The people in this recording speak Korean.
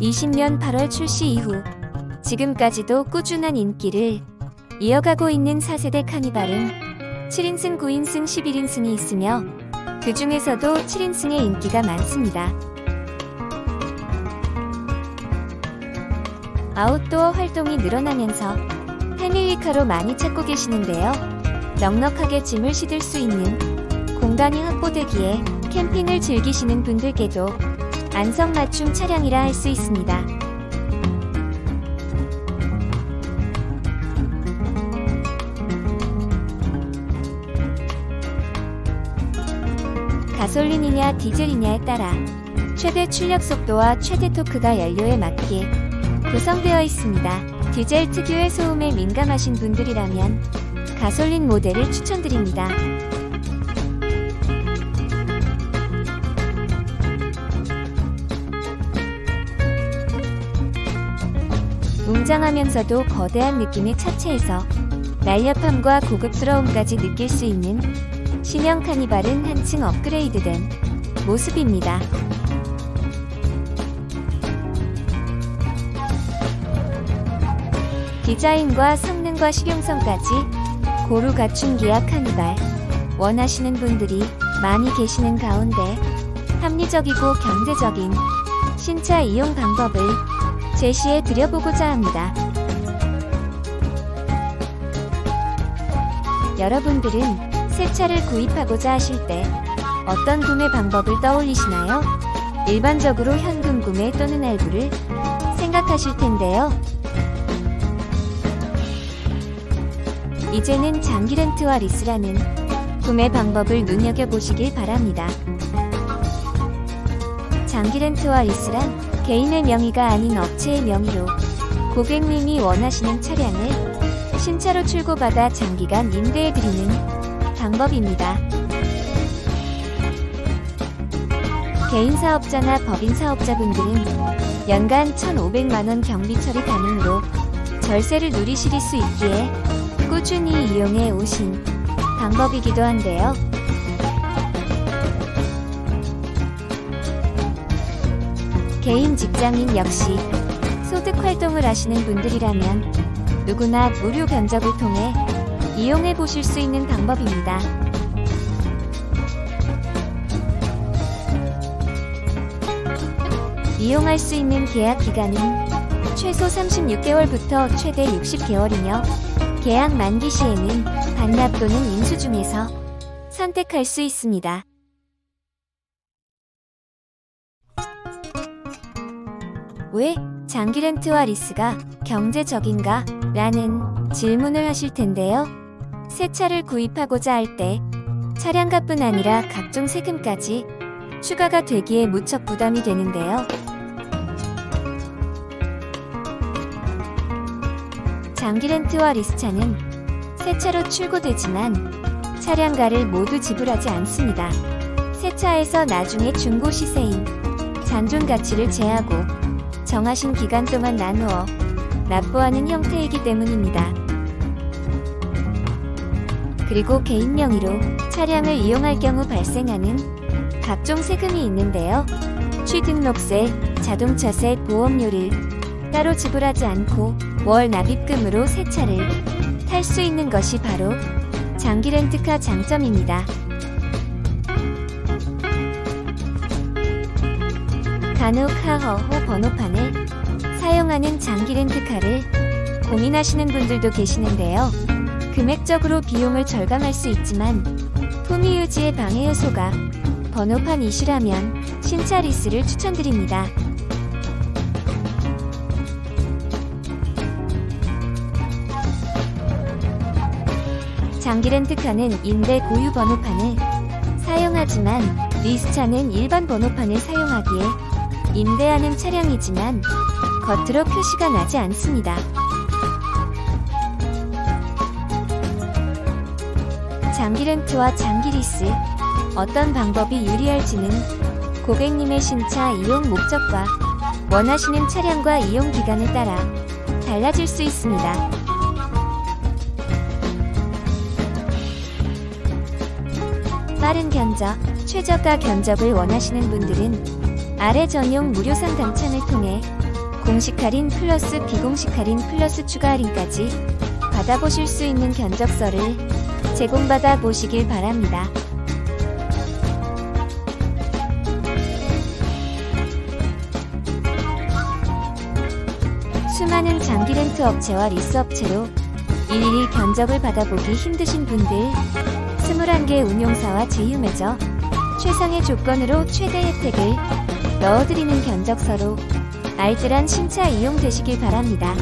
2020년 8월 출시 이후 지금까지도 꾸준한 인기를 이어가고 있는 4세대 카니발은 7인승, 9인승, 11인승이 있으며 그 중에서도 7인승의 인기가 많습니다. 아웃도어 활동이 늘어나면서 패밀리카로 많이 찾고 계시는데요. 넉넉하게 짐을 싣을 수 있는 공간이 확보되기에 캠핑을 즐기시는 분들께도 안성맞춤 차량이라 할 수 있습니다. 가솔린이냐 디젤이냐에 따라 최대 출력 속도와 최대 토크가 연료에 맞게 구성되어 있습니다. 디젤 특유의 소음에 민감하신 분들이라면 가솔린 모델을 추천드립니다. 웅장하면서도 거대한 느낌의 차체에서 날렵함과 고급스러움까지 느낄 수 있는 신형 카니발은 한층 업그레이드된 모습입니다. 디자인과 성능과 실용성까지 고루 갖춘 기아 카니발 원하시는 분들이 많이 계시는 가운데 합리적이고 경제적인 신차 이용 방법을 제시해 드려보고자 합니다. 여러분들은 새 차를 구입하고자 하실 때 어떤 구매 방법을 떠올리시나요? 일반적으로 현금 구매 또는 할부를 생각하실 텐데요. 이제는 장기 렌트와 리스라는 구매 방법을 눈여겨보시길 바랍니다. 장기 렌트와 리스란 개인의 명의가 아닌 업체의 명의로 고객님이 원하시는 차량을 신차로 출고받아 장기간 임대해드리는 방법입니다. 개인 사업자나 법인 사업자분들은 연간 1,500만원 경비 처리 가능으로 절세를 누리실 수 있기에 꾸준히 이용해 오신 방법이기도 한데요. 개인 직장인 역시 소득 활동을 하시는 분들이라면 누구나 무료 견적을 통해 이용해 보실 수 있는 방법입니다. 이용할 수 있는 계약 기간은 최소 36개월부터 최대 60개월이며 계약 만기 시에는 반납 또는 인수 중에서 선택할 수 있습니다. 왜 장기 렌트와 리스가 경제적인가? 라는 질문을 하실 텐데요. 새 차를 구입하고자 할 때 차량값뿐 아니라 각종 세금까지 추가가 되기에 무척 부담이 되는데요. 장기 렌트와 리스차는 새 차로 출고되지만 차량가를 모두 지불하지 않습니다. 새 차에서 나중에 중고 시세인 잔존 가치를 제하고 정하신 기간 동안 나누어 납부하는 형태이기 때문입니다. 그리고 개인 명의로 차량을 이용할 경우 발생하는 각종 세금이 있는데요. 취등록세, 자동차세, 보험료를 따로 지불하지 않고 월 납입금으로 새 차를 탈 수 있는 것이 바로 장기 렌트카 장점입니다. 간혹 하허호 번호판을 사용하는 장기 렌트카를 고민하시는 분들도 계시는데요. 금액적으로 비용을 절감할 수 있지만 품위 유지의 방해 요소가 번호판 이슈라면 신차 리스를 추천드립니다. 장기 렌트카는 임대 고유 번호판을 사용하지만 리스차는 일반 번호판을 사용하기에 임대하는 차량이지만 겉으로 표시가 나지 않습니다. 장기 렌트와 장기 리스 어떤 방법이 유리할지는 고객님의 신차 이용 목적과 원하시는 차량과 이용 기간에 따라 달라질 수 있습니다. 빠른 견적, 최저가 견적을 원하시는 분들은 아래 전용 무료 상담 창을 통해 공식 할인 플러스 비공식 할인 플러스 추가 할인까지 받아보실 수 있는 견적서를 제공받아 보시길 바랍니다. 수많은 장기 렌트 업체와 리스 업체로 일일이 견적을 받아보기 힘드신 분들 21개 운용사와 제휴맺어 최상의 조건으로 최대 혜택을 넣어드리는 견적서로 알뜰한 신차 이용되시길 바랍니다.